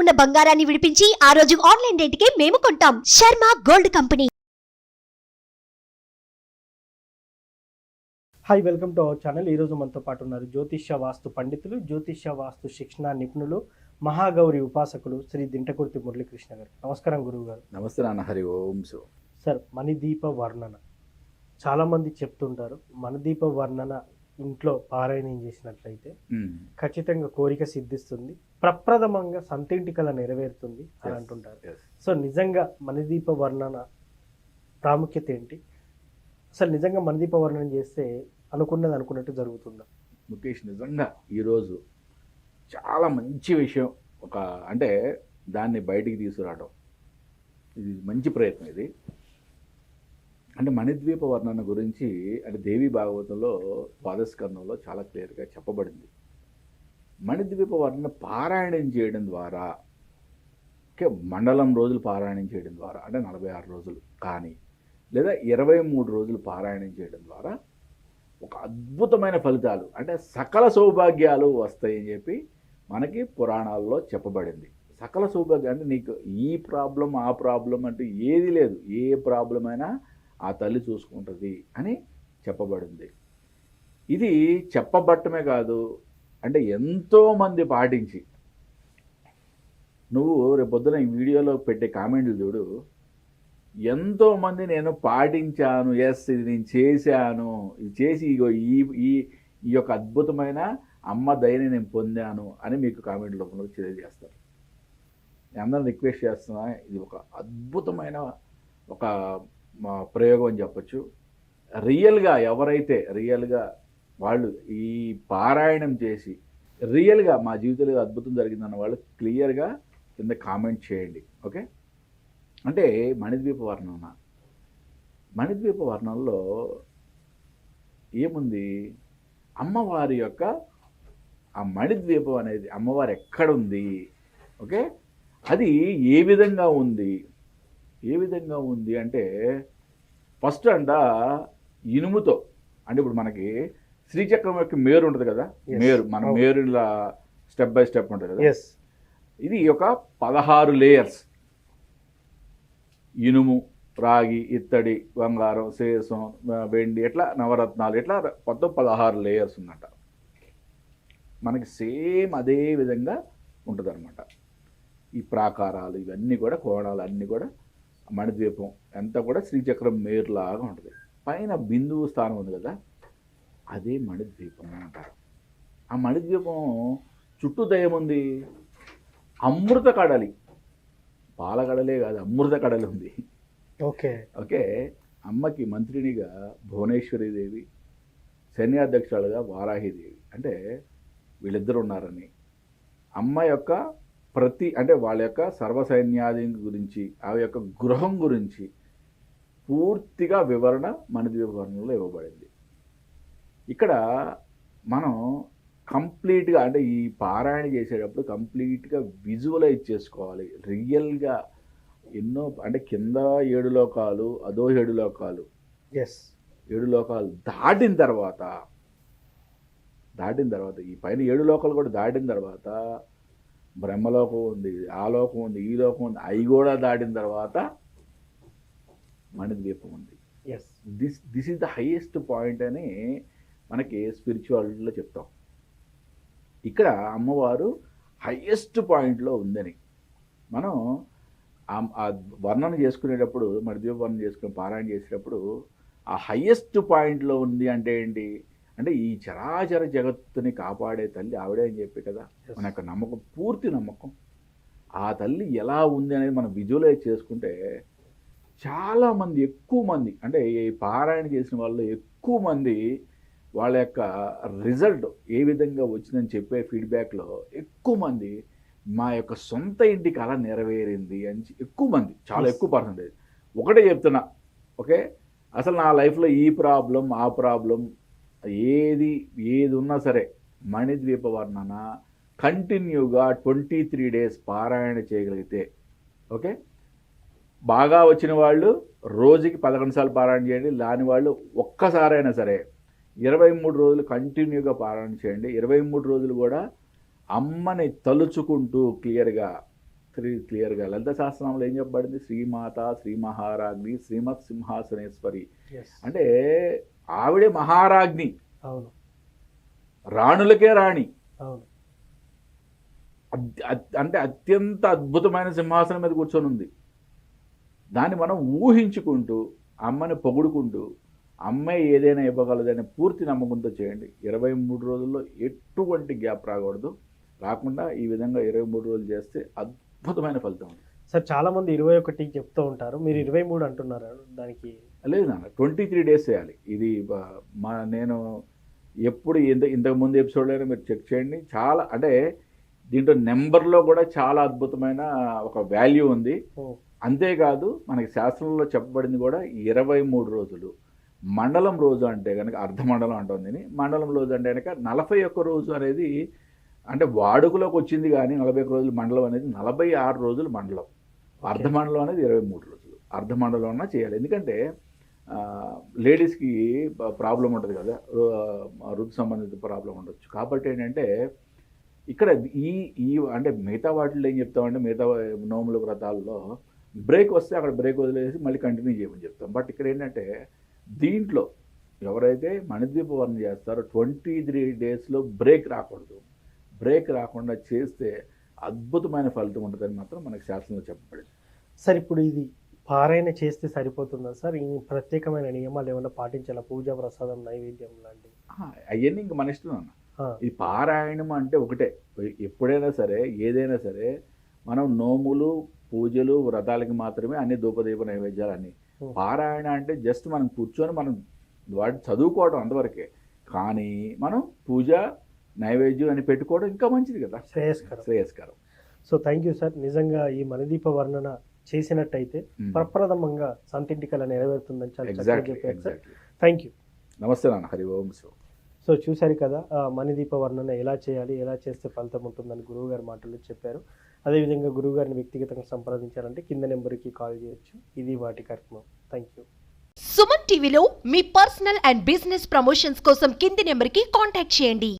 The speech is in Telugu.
ఉన్న బంగారాన్ని విడిపించి ఆ రోజు ఆన్లైన్ రేటుకే మేము కొంటాం. Sharma gold company. Hi welcome to our channel. ఈరోజు మనతో పాటు ఉన్నారు జ్యోతిష్య వాస్తు పండితులు జ్యోతిష్య వాస్తు శిక్షణ నిపుణులు మహాగౌరి ఉపాసకులు శ్రీ దింటకుర్తి మురళీకృష్ణ గారు. నమస్కారం గురువు గారు. నమస్తే నాన్న హరి ఓం శివ. సార్ మణిదీప వర్ణన. చాలామంది చెప్తుంటారు మణిదీప వర్ణన ఇంట్లో పారాయణం చేసినట్లయితే ఖచ్చితంగా కోరిక సిద్ధిస్తుంది. ప్రప్రథమంగా సంతింటి కళ నెరవేరుతుంది అని. అంటుంటారు. సో నిజంగా మణిదీప వర్ణన ప్రాముఖ్యత ఏంటి? అసలు నిజంగా మణిదీప వర్ణన చేస్తే అనుకున్నది అనుకున్నట్టు జరుగుతుందా? ముఖేష్ నిజంగా ఈరోజు చాలా మంచి విషయం. ఒక అంటే దాన్ని బయటికి తీసుకురావడం ఇది మంచి ప్రయత్నం ఇది. అంటే మణిద్వీప వర్ణన గురించి అంటే దేవి భాగవతంలో ద్వాదశకరణంలో చాలా క్లియర్గా చెప్పబడింది. మణిద్వీప వర్ణన పారాయణం చేయడం ద్వారా ఓకే మండలం రోజులు పారాయణం చేయడం ద్వారా అంటే నలభై ఆరు రోజులు కానీ లేదా ఇరవై మూడు రోజులు పారాయణం చేయడం ద్వారా ఒక అద్భుతమైన ఫలితాలు అంటే సకల సౌభాగ్యాలు వస్తాయని చెప్పి మనకి పురాణాల్లో చెప్పబడింది. సకల సౌభాగ్యం అంటే నీకు ఈ ప్రాబ్లం ఆ ప్రాబ్లం అంటే ఏది లేదు. ఏ ప్రాబ్లం అయినా ఆ తల్లి చూసుకుంటుంది అని చెప్పబడింది. ఇది చెప్పబట్టమే కాదు అంటే ఎంతోమంది పాటించి. నువ్వు రేపొద్దున ఈ వీడియోలో పెట్టే కామెంట్లు చూడు. ఎంతోమంది నేను పాటించాను ఎస్ ఇది నేను చేశాను ఇది చేసి ఇగో ఈ ఈ ఈ యొక్క అద్భుతమైన అమ్మ దయని నేను పొందాను అని మీకు కామెంట్ లోపల తెలియజేస్తారు. నేను అందరం రిక్వెస్ట్ చేస్తున్నా ఇది ఒక అద్భుతమైన ఒక ప్రయోగం అని చెప్పొచ్చు. రియల్గా ఎవరైతే రియల్గా వాళ్ళు ఈ పారాయణం చేసి రియల్గా మా జీవితంలో అద్భుతం జరిగిందన్న వాళ్ళు క్లియర్గా కింద కామెంట్ చేయండి. ఓకే? అంటే మణిద్వీప వర్ణన. మణిద్వీప వర్ణంలో ఏముంది? అమ్మవారి యొక్క ఆ మణిద్వీపం అనేది అమ్మవారు ఎక్కడుంది ఓకే? అది ఏ విధంగా ఉంది? ఏ విధంగా ఉంది అంటే ఫస్ట్ అంట ఇనుముతో అంటే ఇప్పుడు మనకి శ్రీచక్రం యొక్క మేరు ఉంటుంది కదా. మేరు మన. మేరులా స్టెప్ బై స్టెప్ ఉంటుంది కదా? ఎస్ ఇది ఒక పదహారు లేయర్స్ ఇనుము రాగి ఇత్తడి బంగారం శేషం వెండి ఇట్లా నవరత్నాలు ఇట్లా మొత్తం పదహారు లేయర్స్ ఉందంట. మనకి సేమ్ అదే విధంగా ఉంటుంది ఈ ప్రాకారాలు ఇవన్నీ కూడా కోణాలు అన్నీ కూడా మణిద్వీపం అంతా కూడా శ్రీచక్రం మేరులాగా ఉంటుంది. పైన బిందువు స్థానం ఉంది కదా అదే మణిద్వీపం అంటారు. ఆ మణిద్వీపం చుట్టూ దయం ఉంది. అమృత కడలి. పాల కడలే కాదు అమృత కడలి ఉంది. ఓకే. ఓకే. అమ్మకి మంత్రినిగా భువనేశ్వరి దేవి సైన్యాధ్యక్షురాలుగా వారాహిదేవి అంటే వీళ్ళిద్దరు ఉన్నారని. అమ్మ యొక్క ప్రతి అంటే వాళ్ళ యొక్క సర్వసైన్యాది గురించి ఆ యొక్క గృహం గురించి పూర్తిగా వివరణ మన వివరణలో ఇవ్వబడింది. ఇక్కడ మనం కంప్లీట్గా అంటే ఈ పారాయణ చేసేటప్పుడు కంప్లీట్గా విజువలైజ్ చేసుకోవాలి. రియల్గా ఎన్నో అంటే కింద ఏడు లోకాలు అదో ఏడు లోకాలు. ఎస్ ఏడు లోకాలు దాటిన తర్వాత దాటిన తర్వాత ఈ పైన ఏడు లోకాలు కూడా దాటిన తర్వాత బ్రహ్మలోకం ఉంది ఆ లోకం ఉంది ఈ లోకం ఉంది. అవి కూడా దాటిన తర్వాత మణిద్వీపం ఉంది. Yes this this is the highest point అని మనకి స్పిరిచువాలిటీలో చెప్తాం. ఇక్కడ అమ్మవారు హైయెస్ట్ పాయింట్లో ఉందని. మనం ఆ- వర్ణన చేసుకునేటప్పుడు మడిదీప వర్ణన చేసుకుని పారాయణ చేసేటప్పుడు ఆ హైయెస్ట్ పాయింట్లో ఉంది అంటే ఏంటి? అంటే ఈ చరాచర జగత్తుని కాపాడే తల్లి ఆవిడే అని చెప్పి కదా. మన యొక్క నమ్మకం పూర్తి నమ్మకం ఆ తల్లి ఎలా ఉంది అనేది మనం విజువలైజ్ చేసుకుంటే చాలామంది ఎక్కువ మంది అంటే ఈ పారాయణ చేసిన వాళ్ళు ఎక్కువ మంది వాళ్ళ యొక్క రిజల్ట్ ఏ విధంగా వచ్చిందని చెప్పే ఫీడ్బ్యాక్లో ఎక్కువ మంది మా యొక్క సొంత ఇంటి కళ నెరవేరింది అని ఎక్కువ మంది చాలా. ఎక్కువ పర్సంటేజ్ ఒకటే చెప్తున్నా ఓకే అసలు నా లైఫ్లో ఈ ప్రాబ్లం ఆ ప్రాబ్లం ఏది ఏది ఉన్నా సరే మణిద్వీప వర్ణన కంటిన్యూగా ట్వంటీ త్రీ డేస్ పారాయణ చేయగలిగితే ఓకే? బాగా వచ్చిన వాళ్ళు రోజుకి పదకొండు సార్లు పారాయణ చేయండి లాని వాళ్ళు ఒక్కసారైనా సరే ఇరవై మూడు రోజులు కంటిన్యూగా పారాయణ చేయండి. ఇరవై మూడు రోజులు కూడా అమ్మని తలుచుకుంటూ క్లియర్గా త్రీ క్లియర్గా లలిత శాస్త్రంలో ఏం చెప్పబడింది? శ్రీమాత శ్రీ మహారాజ్ని శ్రీమత్ సింహాసనేశ్వరి. అంటే ఆవిడే మహారాజ్ని. అవును. రాణులకే రాణి. అవును. అంటే అత్యంత అద్భుతమైన సింహాసనం మీద కూర్చొని ఉంది. దాన్ని మనం ఊహించుకుంటూ అమ్మని పొగుడుకుంటూ అమ్మాయి ఏదైనా ఇవ్వగలదనే పూర్తి నమ్మకంతో చేయండి. ఇరవై మూడు రోజుల్లో ఎటువంటి గ్యాప్ రాకూడదు. రాకుండా ఈ విధంగా ఇరవై మూడు రోజులు చేస్తే అద్భుతమైన ఫలితం. ఉంది సార్ చాలా మంది ఇరవై ఒకటి చెప్తూ ఉంటారు. మీరు ఇరవై మూడు అంటున్నారు. దానికి లేదు నాన్న ట్వంటీ త్రీ డేస్ చేయాలి. ఇది మా నేను ఎప్పుడు ఇంత ఇంతకు ముందు ఎపిసోడ్లో మీరు చెక్ చేయండి. చాలా అంటే దీంట్లో నెంబర్లో కూడా చాలా అద్భుతమైన ఒక వాల్యూ ఉంది. అంతేకాదు మనకి శాస్త్రంలో చెప్పబడింది కూడా ఇరవై మూడు రోజులు. మండలం రోజు అంటే కనుక అర్ధమండలం అంటుంది. మండలం రోజు అంటే కనుక నలభై ఒక్క రోజు అనేది అంటే వాడుకలోకి వచ్చింది కానీ నలభై ఒక్క రోజులు మండలం అనేది నలభై ఆరు రోజులు మండలం. అర్ధమండలం అనేది ఇరవై మూడు రోజులు. అర్ధమండలం అన్నా చేయాలి. ఎందుకంటే లేడీస్కి ప్రాబ్లం ఉంటుంది కదా. ఋతు సంబంధిత ప్రాబ్లం ఉండొచ్చు. కాబట్టి ఏంటంటే ఇక్కడ ఈ ఈ అంటే మిగతా వాటిలో ఏం చెప్తామంటే మిగతా నోముల వ్రతాల్లో బ్రేక్ వస్తే అక్కడ బ్రేక్ వదిలేసి మళ్ళీ కంటిన్యూ చేయమని చెప్తాం. బట్ ఇక్కడ ఏంటంటే దీంట్లో ఎవరైతే మణిద్వీప వర్ణం చేస్తారో ట్వంటీ త్రీ డేస్లో బ్రేక్ రాకూడదు. బ్రేక్ రాకుండా చేస్తే అద్భుతమైన ఫలితం ఉంటుందని మాత్రం మనకు శాస్త్రంలో చెప్పబడింది. సరే ఇప్పుడు ఇది పారాయణ చేస్తే సరిపోతుందా సార్? ఈ ప్రత్యేకమైన నియమాలు ఏమైనా పాటించాలా? పూజ ప్రసాదం నైవేద్యం లాంటివి? అవన్నీ ఇంక మన ఇష్టం అన్న. ఈ పారాయణం అంటే ఒకటే. ఎప్పుడైనా సరే ఏదైనా సరే మనం నోములు పూజలు వ్రతాలకి మాత్రమే అన్ని ధూపదీప నైవేద్యాలు అన్ని. పారాయణ అంటే జస్ట్ మనం కూర్చొని మనం వాటి చదువుకోవడం అంతవరకే. కానీ మనం పూజ నైవేద్యం అని పెట్టుకోవడం ఇంకా మంచిది కదా. శ్రేయస్కరం. శ్రేయస్కరం. So thank you sir. నిజంగా ఈ మణిదీప వర్ణన చేసినట్టయితే. ప్రప్రథమంగా సంతింటి కళ నెరవేరుతుందని చాలా చక్కగా చెప్పారు సార్. థ్యాంక్ యూ నమస్తే నాన్న హరి ఓం శివ. సో చూశారు కదా మణిదీప వర్ణన ఎలా చేయాలి ఎలా చేస్తే ఫలితం ఉంటుందని గురువు గారి మాటల్లో చెప్పారు. అదేవిధంగా గురువు గారిని వ్యక్తిగతంగా సంప్రదించాలంటే కింద నెంబర్కి కాల్ చేయొచ్చు. ఇది వాటి కార్యక్రమం థ్యాంక్ యూ సుమన్ టీవీలో మీ పర్సనల్ అండ్ బిజినెస్ ప్రమోషన్స్ కోసం కింది నెంబర్కి కాంటాక్ట్ చేయండి.